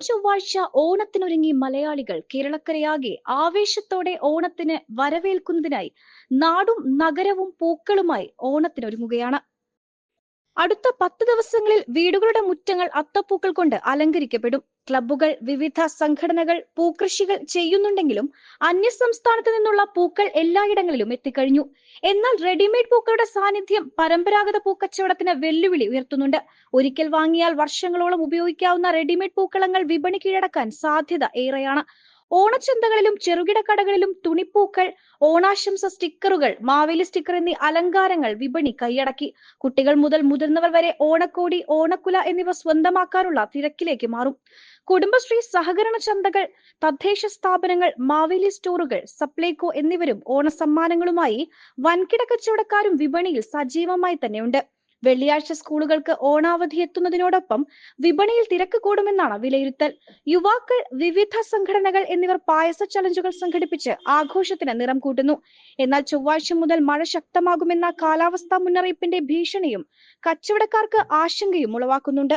ചൊവ്വാഴ്ച ഓണത്തിനൊരുങ്ങി മലയാളികൾ കേരളക്കരയാകെ ആവേശത്തോടെ ഓണത്തിന് വരവേൽക്കുന്നതിനായി നാടും നഗരവും പൂക്കളുമായി ഓണത്തിനൊരുങ്ങുകയാണ്. അടുത്ത പത്ത് ദിവസങ്ങളിൽ വീടുകളുടെ മുറ്റങ്ങൾ അത്തപ്പൂക്കൾ കൊണ്ട് അലങ്കരിക്കപ്പെടും. ക്ലബ്ബുകൾ വിവിധ സംഘടനകൾ പൂക്കൃഷികൾ ചെയ്യുന്നുണ്ടെങ്കിലും അന്യസംസ്ഥാനത്ത് നിന്നുള്ള പൂക്കൾ എല്ലായിടങ്ങളിലും എത്തിക്കഴിഞ്ഞു. എന്നാൽ റെഡിമെയ്ഡ് പൂക്കളുടെ സാന്നിധ്യം പരമ്പരാഗത പൂക്കച്ചവടത്തിന് വെല്ലുവിളി ഉയർത്തുന്നുണ്ട്. ഒരിക്കൽ വാങ്ങിയാൽ വർഷങ്ങളോളം ഉപയോഗിക്കാവുന്ന റെഡിമെയ്ഡ് പൂക്കളങ്ങൾ വിപണി കീഴടക്കാൻ സാധ്യത ഏറെയാണ്. ഓണച്ചന്തകളിലും ചെറുകിട കടകളിലും തുണിപ്പൂക്കൾ ഓണാശംസ സ്റ്റിക്കറുകൾ മാവേലി സ്റ്റിക്കർ എന്നീ അലങ്കാരങ്ങൾ വിപണി കൈയടക്കി. കുട്ടികൾ മുതൽ മുതിർന്നവർ വരെ ഓണക്കോടി ഓണക്കുല എന്നിവ സ്വന്തമാക്കാനുള്ള തിരക്കിലേക്ക് മാറും. കുടുംബശ്രീ സഹകരണ ചന്തകൾ തദ്ദേശ സ്ഥാപനങ്ങൾ മാവേലി സ്റ്റോറുകൾ സപ്ലൈകോ എന്നിവരും ഓണസമ്മാനങ്ങളുമായി വൻകിട കച്ചവടക്കാരും വിപണിയിൽ സജീവമായി തന്നെയുണ്ട്. വെള്ളിയാഴ്ച സ്കൂളുകൾക്ക് ഓണാവധി എത്തുന്നതിനോടൊപ്പം വിപണിയിൽ തിരക്ക് കൂടുമെന്നാണ് വിലയിരുത്തൽ. യുവാക്കൾ വിവിധ സംഘടനകൾ എന്നിവർ പായസ ചലഞ്ചുകൾ സംഘടിപ്പിച്ച് ആഘോഷത്തിന് നിറം കൂട്ടുന്നു. എന്നാൽ ചൊവ്വാഴ്ച മുതൽ മഴ ശക്തമാകുമെന്ന കാലാവസ്ഥാ മുന്നറിയിപ്പിന്റെ ഭീഷണിയും കച്ചവടക്കാർക്ക് ആശങ്കയും ഉളവാക്കുന്നുണ്ട്.